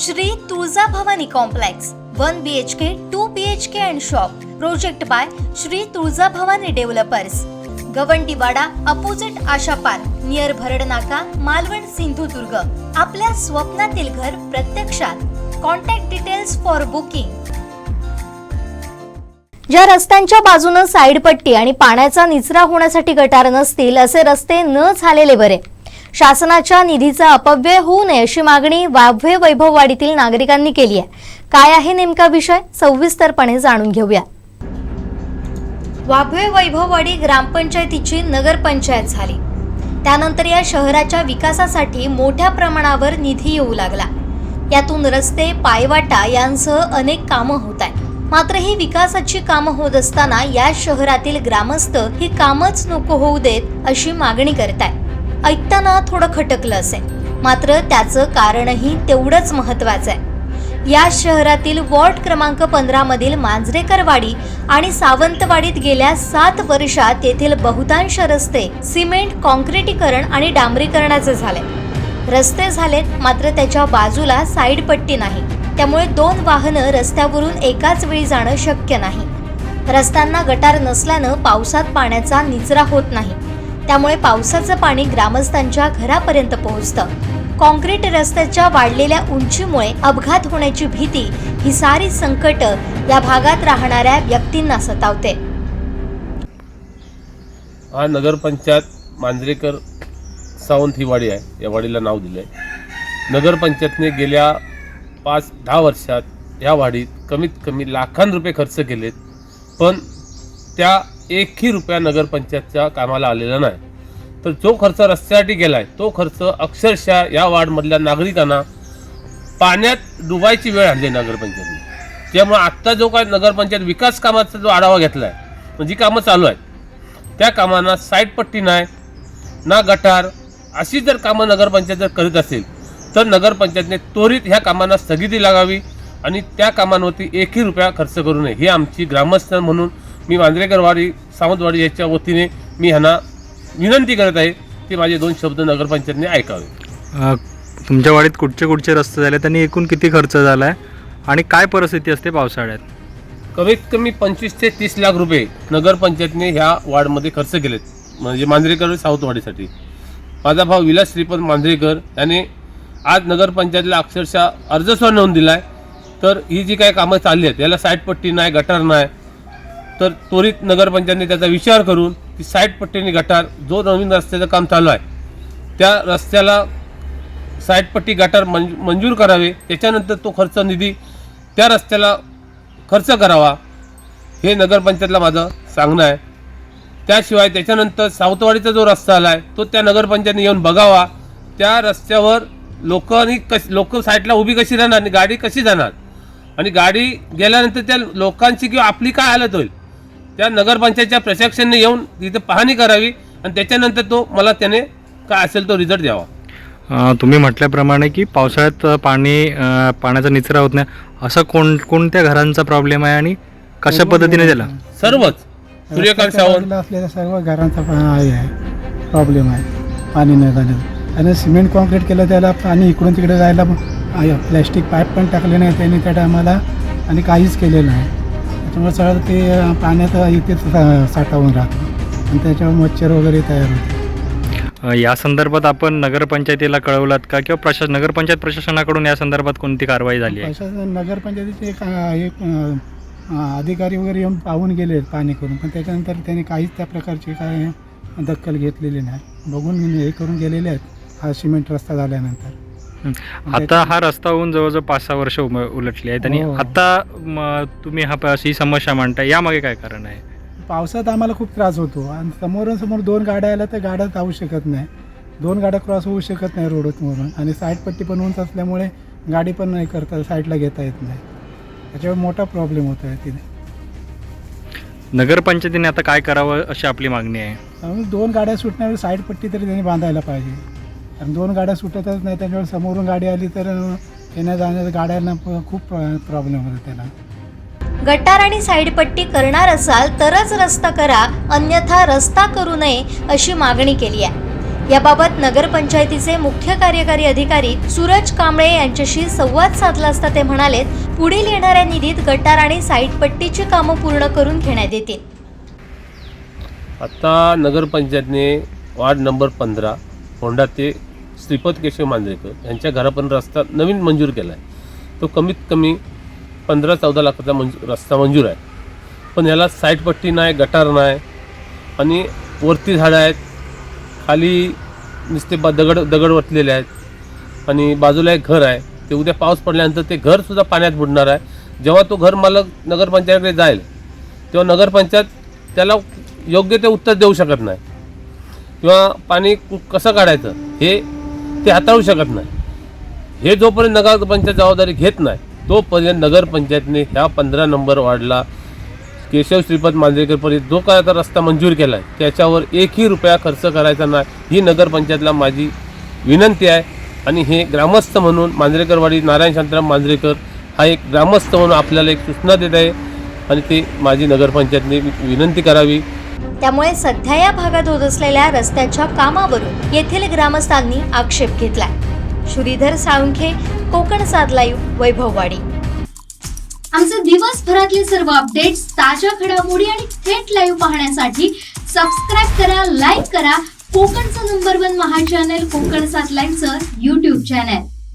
Shri Tuljabhavani complex one B H K two B H K and shop project by Shri Tuljabhavani developers Gavandiwada opposite Asha park near Bharad Naka Malvan Sindhudurg. आपल्या स्वप्नातील घर प्रत्यक्षात. Contact details for booking ज्या रस्त्यांच्या बाजूनं side पट्टी आणि पाण्याचा निचरा होण्यासाठी गटार नसतील असे रस्ते न झालेले बरे. शासनाच्या निधीचा अपव्यय होऊ नये अशी मागणी वाभवे वैभववाडीतील नागरिकांनी केली आहे. काय आहे नेमका विषय? सविस्तरपणे जाणून घेऊया. वाभवे वैभववाडी ग्रामपंचायतीची नगरपंचायत झाली. त्यानंतर या शहराच्या विकासासाठी मोठ्या प्रमाणावर निधी येऊ लागला. यातून रस्ते पायवाटा यांसह अनेक कामं होत आहेत. मात्र ही विकासाची कामं होत असताना या शहरातील ग्रामस्थ ही कामच नको होऊ देत अशी मागणी करत आहेत ऐकताना थोडं खटकलं असेल. मात्र त्याचं कारणही तेवढंच महत्वाचं आहे. या शहरातील वॉर्ड क्रमांक पंधरा मधील मांजरेकरवाडी आणि सावंतवाडीत गेल्या सात वर्षात येथील बहुतांश रस्ते सिमेंट कॉन्क्रिटीकरण आणि डांबरीकरणाचे झाले. रस्ते झालेत मात्र त्याच्या बाजूला साईड पट्टी नाही. त्यामुळे दोन वाहनं रस्त्यावरून एकाच वेळी जाणं शक्य नाही. रस्त्यांना गटार नसल्यानं पावसात पाण्याचा निचरा होत नाही. त्यामुळे पावसाचं पाणी ग्रामस्थांच्या घरापर्यंत पोहोचतं. कॉन्क्रीट रस्त्याच्या वाढलेल्या उंचीमुळे अपघात होण्याची भीती ही सारी संकट या भागात राहणाऱ्या व्यक्तींना सतावते. हा नगरपंचायत मांजरेकर सावंत ही वाडी आहे. या वाडीला नाव दिलं आहे नगरपंचायतने गेल्या पाच दहा वर्षात या वाडीत कमीत कमी लाखां रुपये खर्च केलेत. पण त्या एकही रुपया नगरपंचायतच्या कामाला आलेला नाही. तर जो खर्च रस्त्यासाठी गेला आहे तो खर्च अक्षरशः या वार्डमधल्या नागरिकांना पाण्यात डुबायची वेळ आणली नगरपंचायतने त्यामुळे आत्ता जो काय नगरपंचायत विकास कामाचा जो आढावा घेतला आहे म्हणजे जी कामं चालू आहेत त्या कामांना साईडपट्टी नाही ना गटार अशी जर कामं नगरपंचायत जर करीत असेल तर नगरपंचायतने त्वरित ह्या कामांना स्थगिती लागावी आणि त्या कामांवरती एकही रुपया खर्च करू नये. ही आमची ग्रामस्थ म्हणून मी मांजरेकरवाडी सावंतवाडी याच्या वतीने मी ह्यांना विनंती करत आहे की माझे दोन शब्द नगरपंचायतने ऐकावे. अ, तुमच्या वाडीत कुठचे कुठचे रस्ते झाले त्यांनी एकूण किती खर्च झाला आहे आणि काय परिस्थिती असते पावसाळ्यात? कमीत कमी पंचवीस ते तीस लाख रुपये नगरपंचायतने ह्या वार्डमध्ये खर्च केलेत म्हणजे मांजरेकर सावंतवाडीसाठी. माझा भाऊ विलास श्रीपद मांजरेकर याने आज नगरपंचायतला अक्षरशः अर्जस्वर नोंद दिला आहे तर ही जी काही कामं चालली आहेत याला साईड पट्टी नाही गटार नाही तर त्वरित नगरपंचायतने त्याचा विचार करून ती साईड पट्टीने गटार जो नवीन रस्त्याचं काम चालू आहे त्या रस्त्याला साईडपट्टी गटार मंज मंजूर करावे. त्याच्यानंतर तो खर्च निधी त्या रस्त्याला खर्च करावा हे नगरपंचायतला माझं सांगणं आहे. त्याशिवाय त्याच्यानंतर सावतवाडीचा जो रस्ता आला आहे तो त्या नगरपंचायतने येऊन बघावा. त्या रस्त्यावर लोकांनी कश लोक साईडला उभी कशी राहणार आणि गाडी कशी जाणार? आणि गाडी गेल्यानंतर त्या लोकांची किंवा आपली काय हालत होईल? त्या नगरपंचायतच्या प्रशासनाने येऊन तिथे पाहणी करावी आणि त्याच्यानंतर तो मला त्याने काय असेल तो रिझल्ट द्यावा. तुम्ही म्हटल्याप्रमाणे की पावसाळ्यात पाणी पाण्याचा निचरा होत नाही. असं कोण कोणत्या घरांचा प्रॉब्लेम आहे आणि कशा पद्धतीने त्याला सर्वच. सूर्यकांत सावंत. असलेल्या सर्व घरांचा प्रॉब्लेम आहे पाणी न जाण्याचा आणि सिमेंट कॉन्क्रीट केलं त्याला पाणी इकडून तिकडे जायला प्लॅस्टिक पाईप पण टाकले नाही त्यांनी त्या टायमाला आणि काहीच केलेलं नाही. त्याच्यामुळे सगळं ते अं, पाण्यात इथेच साठवून राहतं. आणि त्याच्यावर मच्छर वगैरे तयार होते अ, या संदर्भात आपण नगरपंचायतीला कळवलात का? किंवा प्रशास नगरपंचायत प्रशासनाकडून या संदर्भात कोणती कारवाई झाली आहे? प्रशासन नगरपंचायतीचे एक अं, एक अं, अधिकारी वगैरे येऊन पाहून गेले आहेत पाणी करून. पण त्याच्यानंतर त्यांनी काहीच त्या प्रकारची काय दखल घेतलेली नाही. बघून हे करून गेलेले आहेत. हा सिमेंट रस्ता झाल्यानंतर. आता हा रस्ता होऊन जवळजवळ पाच सहा वर्ष उलटली आहेत आणि हो. आता तुम्ही हा प- ही समस्या मांडताय यामागे काय कारण आहे? पावसात आम्हाला खूप त्रास होतो आणि समोरून समोर दोन गाड्या आल्या तर गाड्या जाऊ शकत नाही. दोन गाड्या क्रॉस होऊ शकत नाही रोडवरून आणि साईड पट्टी पण उंच असल्यामुळे गाडी पण नाही करता साईडला घेता येत नाही. त्याच्यामुळे मोठा प्रॉब्लेम होतो आहे तिथे. नगरपंचायतीने आता काय करावं अशी आपली मागणी आहे? त्यामुळे दोन गाड्या सुटण्यावर साईड पट्टी तरी त्यांनी बांधायला पाहिजे. कारण दोन गाड्या सुटतच नाही त्याच्यावर समोरून गाडी आली तर येण्या जाण्याच्या गाड्यांना खूप प्रॉब्लेम होतो त्याला. गटार आणि साईड पट्टी करणार असाल तरच रस्ता करा अन्यथा रस्ता करू नये अशी मागणी केली आहे. याबाबत नगरपंचायतीचे मुख्य कार्यकारी अधिकारी सूरज कांबळे यांच्याशी संवाद साधला असता ते म्हणाले पुढील येणाऱ्या निधीत गटार आणि साईड पट्टीची कामं पूर्ण करून घेण्यात येतील. आता नगरपंचायतने वार्ड नंबर पंधरा होंडा ते श्रीपद केशव मांजरेकर यांच्या घरापर्यंत रस्ता नवीन मंजूर केला आहे तो कमीत कमी पंधरा चौदा लाखाचा मंजू रस्ता मंजूर आहे. पण याला साईडपट्टी नाही गटार नाही आणि वरती झाडं आहेत. खाली नुसते बा दगड दगड वतलेले आहेत आणि बाजूला एक घर आहे. ते उद्या पाऊस पडल्यानंतर ते घरसुद्धा पाण्यात बुडणार आहे. जेव्हा तो घर मालक नगरपंचायतकडे जाईल तेव्हा नगरपंचायत त्याला योग्य ते उत्तर देऊ शकत नाही. किंवा पाणी कु- कसं काढायचं? हे ते हाताळू शकत नाही. हे जोपर्यंत नगरपंचायत जबाबदारी घेत नाही तोपर्यंत नगरपंचायतने ह्या पंधरा नंबर वार्डला केशव श्रीपद मांजरेकरपर्यंत जो काय आता रस्ता मंजूर केला आहे त्याच्यावर एकही रुपया खर्च करायचा नाही. ही नगरपंचायतला माझी विनंती आहे आणि हे ग्रामस्थ म्हणून मांजरेकरवाडी नारायण शांतराम मांजरेकर हा एक ग्रामस्थ म्हणून आपल्याला एक सूचना देत आहे आणि ते माझी नगरपंचायतने विनंती करावी. त्यामुळे सध्या या भागात होत असलेल्या रस्त्याच्या कामावरून येथील ग्रामस्थांनी आक्षेप घेतलाय. श्रीधर साळुंखे कोकण साध लाईव्ह वैभववाडी. आमचे दिवसभरातले सर्व अपडेट्स ताज्या घडामोडी आणि थेट लाईव्ह पाहण्यासाठी सबस्क्राईब करा लाईक करा. कोकणचं नंबर वन महा चॅनल कोकण सात लाईव्हचं युट्यूब चॅनल